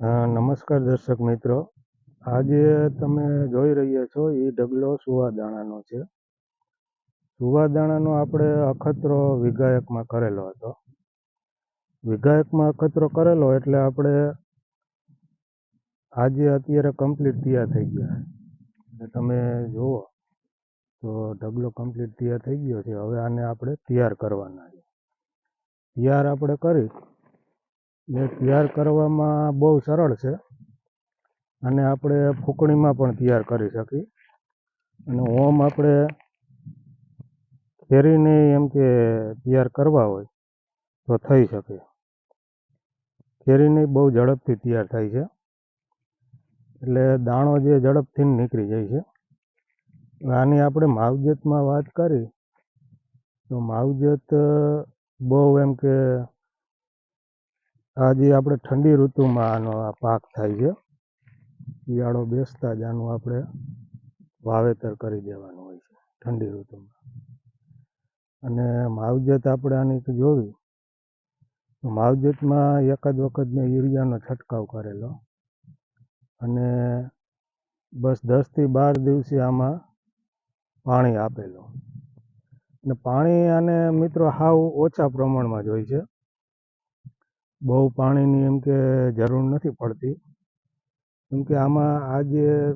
નમસ્કાર દર્શક મિત્રો. આજે તમે જોઈ રહ્યા છો એ ઢગલો સુવાદાણાનો છે. સુવાદાણાનો આપણે અખતરો વિઘાયકમાં કરેલો હતો. વિઘાયકમાં અખતરો કરેલો એટલે આપણે આજે અત્યારે કમ્પ્લીટ તૈયાર થઈ ગયા એટલે તમે જુઓ તો ઢગલો કમ્પ્લીટ તૈયાર થઈ ગયો છે. હવે આને આપણે તૈયાર કરવાના છે. તૈયાર આપણે કરી ને તૈયાર કરવામાં બહુ સરળ છે. અને આપણે ફૂકણીમાં પણ તૈયાર કરી શકીએ. અને ઓમ આપણે કેરીને એમ કે તૈયાર કરવા હોય તો થઈ શકે. કેરીને બહુ ઝડપથી તૈયાર થાય છે. એટલે દાણો જે ઝડપથી નીકળી જાય છે. આની આપણે માવજતમાં વાત કરી. તો માવજત બહુ એમ કે આજે આપણે ઠંડી ઋતુમાં આનો આ પાક થાય છે. શિયાળો બેસતા જ આનું આપણે વાવેતર કરી દેવાનું હોય છે, ઠંડી ઋતુમાં. અને માવજત આપણે આની જોવી. માવજતમાં જ વખત મેં યુરિયાનો છંટકાવ કરેલો. અને બસ દસથી બાર દિવસે આમાં પાણી આપેલું. અને પાણી આને મિત્રો સાવ ઓછા પ્રમાણમાં જ હોય છે. બહુ પાણીની એમ કે જરૂર નથી પડતી. કેમ કે આમાં આ જે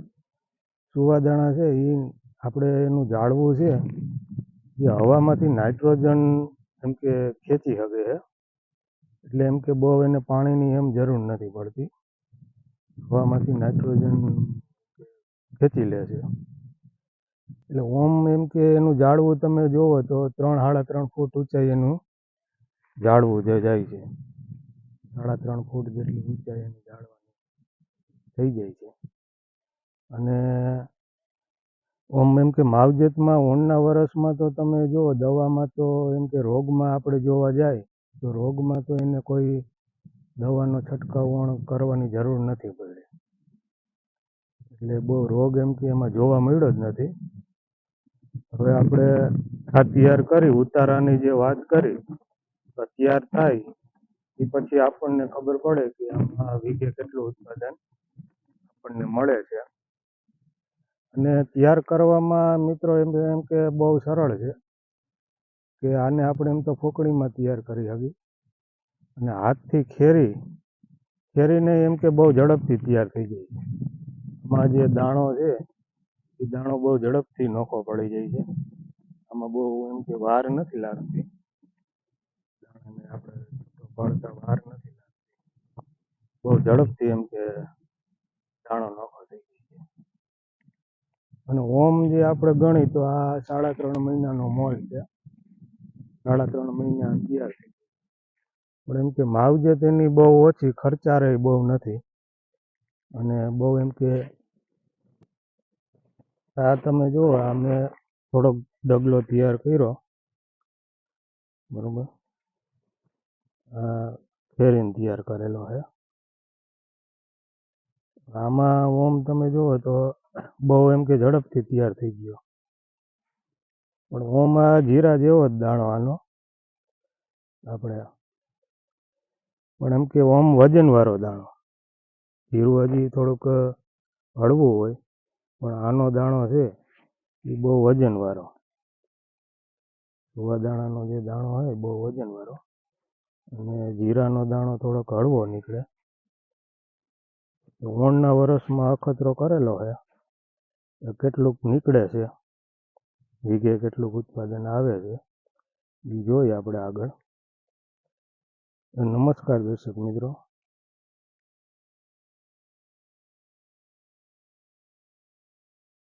સુવાદાણા છે એ આપણે એનું જાળવું છે. એ હવામાંથી નાઇટ્રોજન એમ કે ખેંચી શકે છે. એટલે એમ કે બહુ એને પાણીની એમ જરૂર નથી પડતી. હવામાંથી નાઇટ્રોજન ખેંચી લે છે. એટલે ઓમ એમ કે એનું જાળવું તમે જુઓ તો ત્રણ સાડા ત્રણ ફૂટ ઊંચાઈ એનું જાળવું જે જાય છે. સાડા ત્રણ ફૂટ જેટલી ઊંચાઈ એની જાળવાની થઈ જાય છે. અને ઓમ એમ કે માવજતમાં ઓણના વરસમાં તો તમે જુઓ, દવામાં તો એમ કે રોગમાં આપણે જોવા જાય, તો રોગમાં તો એને કોઈ દવાનો છંટકાવ કરવાની જરૂર નથી પડે. એટલે બહુ રોગ એમ કે એમાં જોવા મળ્યો જ નથી. હવે આપણે આ તૈયાર કરી, ઉતારાની જે વાત કરી તૈયાર થાય એ પછી આપણને ખબર પડે કે આમાં વીઘે કેટલું ઉત્પાદન આપણને મળે છે. અને તૈયાર કરવામાં મિત્રો એમ એમ કે બહુ સરળ છે કે આને આપણે એમ તો ફૂકણીમાં તૈયાર કરી શકીએ અને હાથથી ખેરી, ખેરીને એમ કે બહુ ઝડપથી તૈયાર થઈ જાય છે. આમાં જે દાણો છે, એ દાણો બહુ ઝડપથી નોખો પડી જાય છે. આમાં બહુ એમ કે વાર નથી લાગતી. આપણે ભણતા વાર નથી લાગતી. બહુ ઝડપથી એમ કે દાણો નોખો થઈ ગયો છે. અને ઓમ જે આપણે ગણી તો આ સાડા ત્રણ મહિનાનો મોલ છે. સાડા ત્રણ મહિના જાય પણ એમ કે માવજત એની બહુ ઓછી ખર્ચારે બહુ નથી. અને બહુ એમ કે આ તમે જુઓ, આ મેં થોડોક ડગલો તૈયાર કર્યો. બરોબર? ફેરીને તૈયાર કરેલો છે. આમાં ઓમ તમે જુઓ તો બહુ એમ કે ઝડપથી તૈયાર થઈ ગયો. પણ ઓમ આ જીરા જેવો જ દાણો આનો આપણે પણ એમ કે ઓમ વજનવાળો દાણો. જીરું હજી થોડુંક હળવું હોય, પણ આનો દાણો છે એ બહુ વજનવાળો. સુવા દાણાનો જે દાણો હોય બહુ વજનવાળો. અને જીરાનો દાણો થોડોક હળવો નીકળે. ઓણના વરસમાં અખતરો કરેલો છે. કેટલુંક નીકળે છે. વીઘે કેટલુંક ઉત્પાદન આવે છે. એ જોઈએ આપણે આગળ. નમસ્કાર દર્શક મિત્રો.